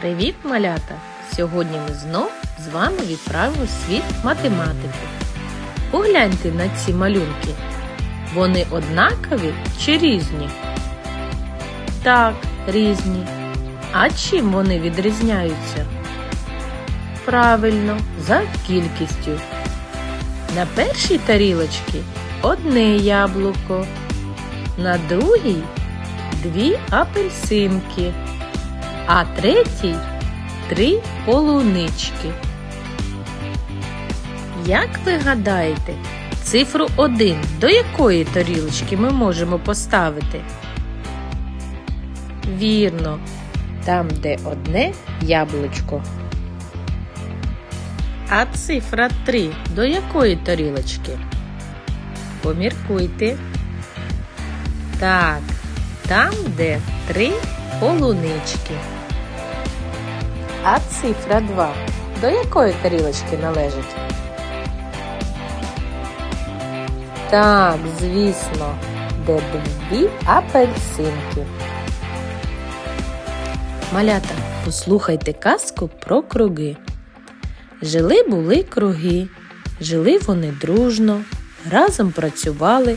Привіт, малята! Сьогодні ми знов з вами відправимо світ математики. Погляньте на ці малюнки. Вони однакові чи різні? Так, різні. А чим вони відрізняються? Правильно, за кількістю. На першій тарілочці одне яблуко, на другій дві апельсинки, а третій три полунички. Як ви гадаєте, цифру 1 до якої тарілочки ми можемо поставити? Вірно, там, де одне яблучко. А цифра 3 до якої тарілочки? Поміркуйте. Так, там, де три полунички. А цифра 2 до якої тарілочки належить? Так, звісно, де дві апельсинки. Малята, послухайте казку про круги. Жили були круги, жили вони дружно, разом працювали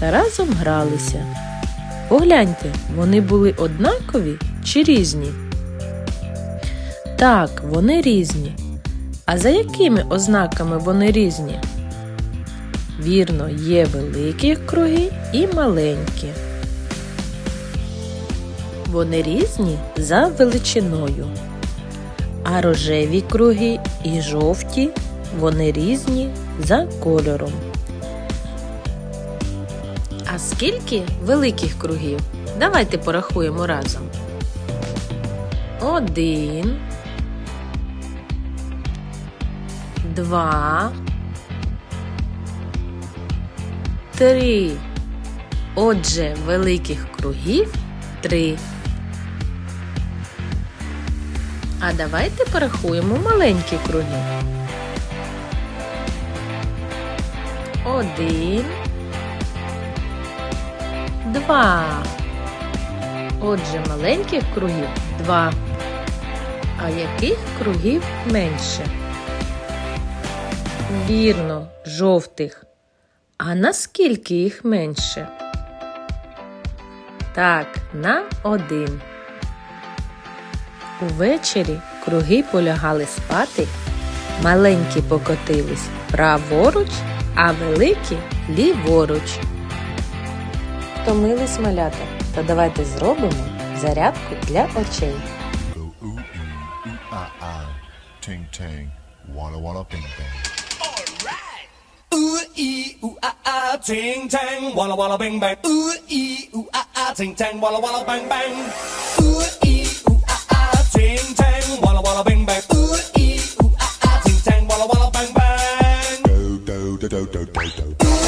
та разом гралися. Погляньте, вони були однакові чи різні? Так, вони різні. А за якими ознаками вони різні? Вірно, є великі круги і маленькі. Вони різні за величиною. А рожеві круги і жовті вони різні за кольором. А скільки великих кругів? Давайте порахуємо разом. Один. Два. Три. Отже, великих кругів три. А давайте порахуємо маленькі круги. Один. Два. Отже, маленьких кругів два. А яких кругів менше? Вірно, жовтих. А наскільки їх менше? Так, на один. Увечері круги полягали спати, маленькі покотились праворуч, а великі ліворуч. Втомились малята, то давайте зробимо зарядку для очей. Go ooh ee ooh Ooh ee ooh ah ah, ting tang, walla walla bang bang. Ooh ee ooh ah ah, ting tang, walla walla bang bang. Ooh ee ooh ah ah, ting tang, walla walla bang bang. Ooh ee ooh ah ah, ting tang, walla walla bang bang. Do do do do do do do.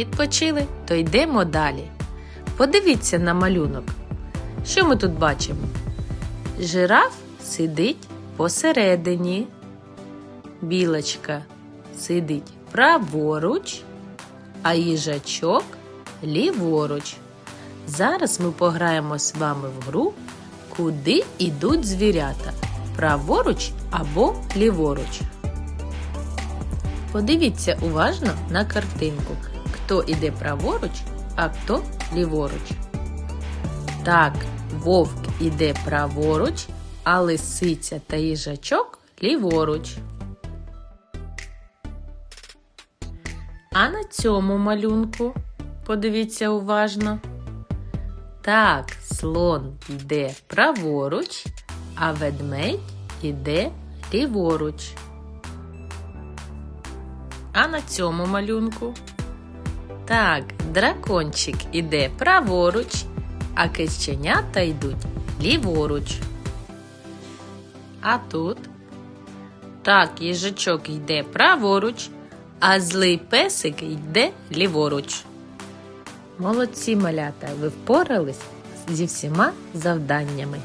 Відпочили, то йдемо далі. Подивіться на малюнок. Що ми тут бачимо? Жираф сидить посередині. Білочка сидить праворуч, а їжачок ліворуч. Зараз ми пограємо з вами в гру, куди йдуть звірята праворуч або ліворуч. Подивіться уважно на картинку, хто іде праворуч, а хто ліворуч. Так, вовк іде праворуч, а лисиця та їжачок ліворуч. А на цьому малюнку подивіться уважно. Так, слон йде праворуч, а ведмедь іде ліворуч. А на цьому малюнку. Так, дракончик іде праворуч, а кищенята йдуть ліворуч. А тут. Так, їжачок йде праворуч, а злий песик йде ліворуч. Молодці малята, ви впорались зі всіма завданнями.